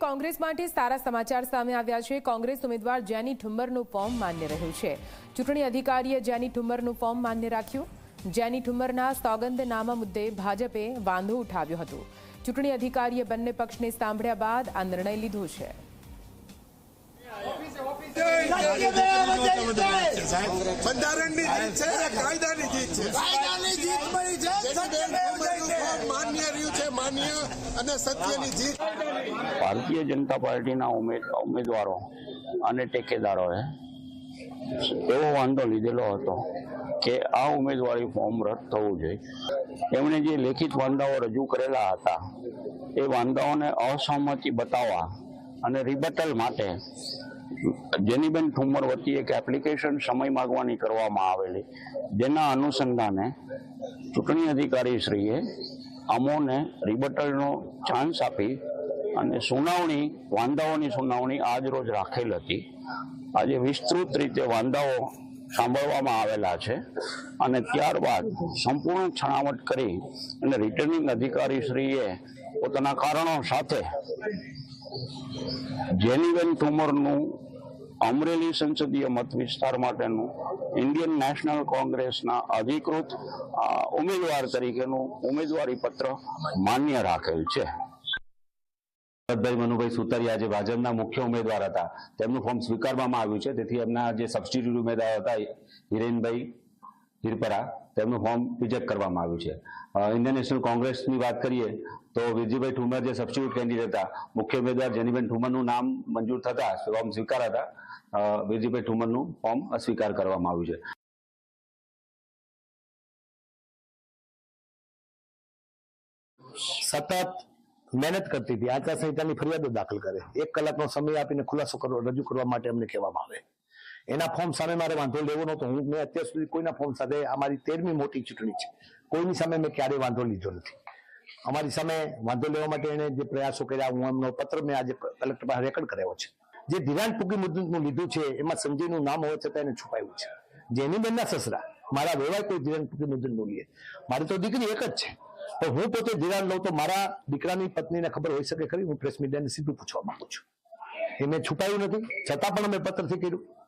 કોંગ્રેસ માટે સારા સમાચાર સામે આવ્યા છે. કોંગ્રેસ ઉમેદવાર જેની ઠુમ્મરનું ફોર્મ માન્ય રહ્યું છે. ચૂંટણી અધિકારીએ જેની ઠુમ્મરનું ફોર્મ માન્ય રાખ્યું. જેની ઠુમ્મરના સોગંદનામા મુદ્દે ભાજપે વાંધો ઉઠાવ્યો હતો. ચૂંટણી અધિકારીએ બંને પક્ષને સાંભળ્યા બાદ આ નિર્ણય લીધો છે. બંધારણની જીત છે કાયદાની જીત છે. કાયદાની જીત મળી છે. રહ્યું અને સત્યની જીત. ભારતીય જનતા પાર્ટીના ઉમેદવારો અને ટેકેદારોએ એવો વાંધો લીધેલો હતો કે આ ઉમેદવારી ફોર્મ રદ થવું જોઈએ. એમણે જે લેખિત વાંધાઓ રજૂ કરેલા હતા, એ વાંધાઓને અસહમતિ બતાવવા અને રિબટલ માટે જેનીબેન ઠુમર વતી એક એપ્લિકેશન સમય માંગવાની કરવામાં આવેલી, જેના અનુસંધાને ચૂંટણી અધિકારી શ્રીએ અમોને રિબટલનો ચાન્સ આપી અને સુનાવણી, વાંદાઓની સુનાવણી આજ રોજ રાખેલ હતી. આજે વિસ્તૃત રીતે વાંદાઓ સાંભળવામાં આવેલા છે અને ત્યારબાદ સંપૂર્ણ છણાવટ કરી અને રિટર્નિંગ અધિકારી શ્રીએ પોતાના કારણો સાથે જેનીબેન ઠુમરનું અમરેલી સંસદીય મત વિસ્તાર માટેનું ઇન્ડિયન નેશનલ કોંગ્રેસના અધિકૃત ઉમેદવાર તરીકેનું ઉમેદવારી પત્ર માન્ય રાખેલ છે. ભરતભાઈ મનુભાઈ સુતરિયા જે ભાજપના મુખ્ય ઉમેદવાર હતા. તેમનું ફોર્મ સ્વીકારવામાં આવ્યું છે. તેથી એમના જે સબસ્ટિટ્યુટ ઉમેદવાર હતા, હિરેનભાઈ હિરપરા તેમનું ફોર્મ રિજેક્ટ કરવામાં આવ્યું છે. ઇન્ડિયન નેશનલ કોંગ્રેસની વાત કરીએ, તો વિરજીભાઈ ઠુમર જે સબસ્ટિટ્યુટ કેન્ડિડેટ હતા, મુખ્ય ઉમેદવાર જેનીબેન ઠુમરનું નામ મંજૂર થતા ફોર્મ સ્વીકાર હતા. વિરજીભાઈ ઠુમરનું ફોર્મ અસ્વીકાર કરવામાં આવ્યું છે. સતત મહેનત કરતી હતી. આચારસંહિતાની ફરિયાદો દાખલ કરે. એક કલાકનો સમય આપીને ખુલાસો કરવા રજૂ કરવા માટે અમને કહેવામાં આવે. એના ફોર્મ સામે મારે વાંધો લેવો નહોતો. હું, મેં અત્યાર સુધી કોઈના ફોર્મ સાથે અમારી તેરમી મોટી ચૂંટણી છે. કોઈની સામે મેં ક્યારેય વાંધો લીધો નથી. અમારી સામે વાંધો લેવા માટે એને જે પ્રયાસો કર્યા, હું એમનો પત્ર મેં આજે કલેક્ટર પાસે રેકોર્ડ કરાવ્યો છે. જે ધિરાણ ટૂંકી મુદ્દતનું લીધું છે, એમાં સંજયનું નામ હોવા છતાં એને છુપાયું છે. જેની બેનના સસરા, મારા વેવાય કોઈ ધિરાણ ટૂંકી મુદ્દતનું લે મારી તો દીકરી એક જ છે. પણ હું પોતે ધિરાણ લઉં તો મારા દીકરાની પત્નીને ખબર હોઈ શકે ખરી? હું પ્રેસ મીડિયાને સીધું પૂછવા માંગુ છું. એ મેં છુપાયું નથી. છતાં પણ અમે પત્રથી કર્યું.